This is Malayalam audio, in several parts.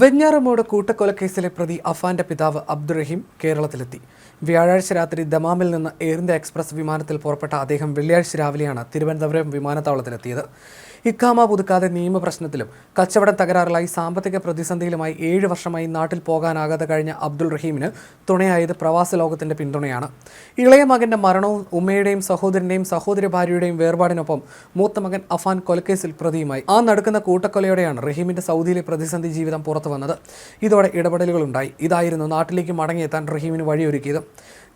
വെഞ്ഞാറമൂട് കൂട്ടക്കൊലക്കേസിലെ പ്രതി അഫാന്റെ പിതാവ് അബ്ദുറഹീം കേരളത്തിലെത്തി. വ്യാഴാഴ്ച രാത്രി ദമാമിൽ നിന്ന് എയർ ഇന്ത്യ എക്സ്പ്രസ് വിമാനത്തിൽ പുറപ്പെട്ട അദ്ദേഹം വെള്ളിയാഴ്ച രാവിലെയാണ് തിരുവനന്തപുരം വിമാനത്താവളത്തിലെത്തിയത്. ഇക്കാമ പുതുക്കാതെ നിയമപ്രശ്നത്തിലും കച്ചവടം തകരാറിലായി സാമ്പത്തിക പ്രതിസന്ധിയിലുമായി ഏഴ് വർഷമായി നാട്ടിൽ പോകാനാകാതെ കഴിഞ്ഞ അബ്ദുൾ റഹീമിന് തുണയായത് പ്രവാസ ലോകത്തിന്റെ പിന്തുണയാണ്. ഇളയ മകന്റെ മരണവും ഉമ്മയുടെയും സഹോദരന്റെയും സഹോദര ഭാര്യയുടെയും വേർപാടിനൊപ്പം മൂത്ത മകൻ അഫാൻ കൊലക്കേസിൽ പ്രതിയുമായി. ആ നടക്കുന്ന കൂട്ടക്കൊലയോടെയാണ് റഹീമിന്റെ സൗദിയിലെ പ്രതിസന്ധി ജീവിതം പുറത്തു വന്നത് ഇതോടെ ഇടപെടലുകളുണ്ടായി. ഇതായിരുന്നു നാട്ടിലേക്ക് മടങ്ങിയെത്താൻ റഹീമിന് വഴിയൊരുക്കിയത്.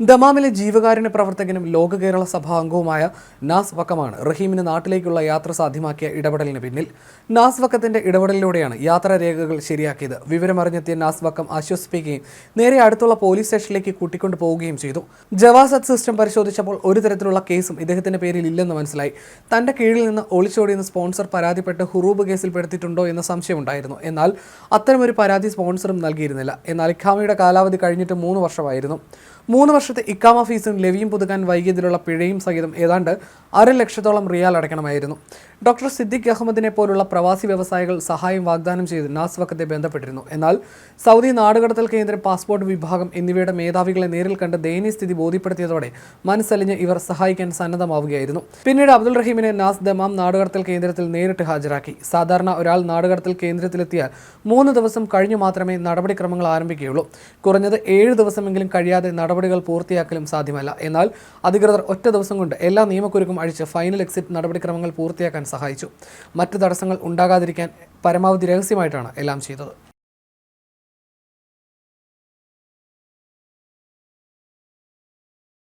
ദമാമിലെ ജീവകാരുണ്യ പ്രവർത്തകനും ലോക കേരള സഭാ അംഗവുമായ നാസ് വക്കമാണ് റഹീമിന് നാട്ടിലേക്കുള്ള യാത്ര സാധ്യമാക്കിയ ഇടപെടലിന് പിന്നിൽ. നാസ് വക്കത്തിന്റെ ഇടപെടലിലൂടെയാണ് യാത്രാ രേഖകൾ ശരിയാക്കിയത്. വിവരമറിഞ്ഞെത്തിയ നാസ് വക്കം ആശ്വസിപ്പിക്കുകയും നേരെ അടുത്തുള്ള പോലീസ് സ്റ്റേഷനിലേക്ക് കൂട്ടിക്കൊണ്ടു പോവുകയും ചെയ്തു. ജവാസത് സിസ്റ്റം പരിശോധിച്ചപ്പോൾ ഒരു തരത്തിലുള്ള കേസും ഇദ്ദേഹത്തിന്റെ പേരിൽ ഇല്ലെന്ന് മനസ്സിലായി. തന്റെ കീഴിൽ നിന്ന് ഒളിച്ചോടിയെന്ന് സ്പോൺസർ പരാതിപ്പെട്ട് ഹുറൂബ് കേസിൽ പെടുത്തിയിട്ടുണ്ടോ എന്ന സംശയമുണ്ടായിരുന്നു എന്നാൽ അത്തരമൊരു പരാതി സ്പോൺസറും നൽകിയിരുന്നില്ല. എന്നാൽ ഇഖാമയുടെ കാലാവധി കഴിഞ്ഞിട്ട് മൂന്ന് വർഷമായിരുന്നു. മൂന്ന് വർഷത്തെ ഇക്കാമ ഫീസും ലെവിയും പുതുക്കാൻ വൈകിയതിലുള്ള പിഴയും സഹിതം ഏതാണ്ട് അര ലക്ഷത്തോളം റിയാൽ അടയ്ക്കണമായിരുന്നു. ഡോക്ടർ സിദ്ദിഖ് അഹമ്മദിനെ പോലുള്ള പ്രവാസി വ്യവസായികൾ സഹായം വാഗ്ദാനം ചെയ്ത് നാസ് വക്കത്തെ ബന്ധപ്പെട്ടിരുന്നു. എന്നാൽ സൗദി നാടുകടത്തൽ കേന്ദ്രം പാസ്പോർട്ട് വിഭാഗം എന്നിവയുടെ മേധാവികളെ നേരിൽ കണ്ട് ദയനീയ സ്ഥിതി ബോധ്യപ്പെടുത്തിയതോടെ മനസ്സലിഞ്ഞ് ഇവർ സഹായിക്കാൻ സന്നദ്ധമാവുകയായിരുന്നു. പിന്നീട് അബ്ദുൾ റഹീമിനെ നാസ് ദമാം നാടുകടത്തൽ കേന്ദ്രത്തിൽ നേരിട്ട് ഹാജരാക്കി. സാധാരണ ഒരാൾ നാടുകടത്തൽ കേന്ദ്രത്തിലെത്തിയാൽ മൂന്ന് ദിവസം കഴിഞ്ഞു മാത്രമേ നടപടിക്രമങ്ങൾ ആരംഭിക്കുകയുള്ളൂ. കുറഞ്ഞത് ഏഴ് ദിവസമെങ്കിലും കഴിയാതെ നടപടികൾ പൂർത്തിയാക്കലും സാധ്യമല്ല. എന്നാൽ അധികൃതർ ഒറ്റ ദിവസം കൊണ്ട് എല്ലാ നിയമക്കുരുക്കും അഴിച്ച് ഫൈനൽ എക്സിറ്റ് നടപടിക്രമങ്ങൾ പൂർത്തിയാക്കാൻ സഹായിച്ചു. മറ്റ് തടസ്സങ്ങൾ ഉണ്ടാകാതിരിക്കാൻ പരമാവധി രഹസ്യമായിട്ടാണ് എല്ലാം ചെയ്തത്.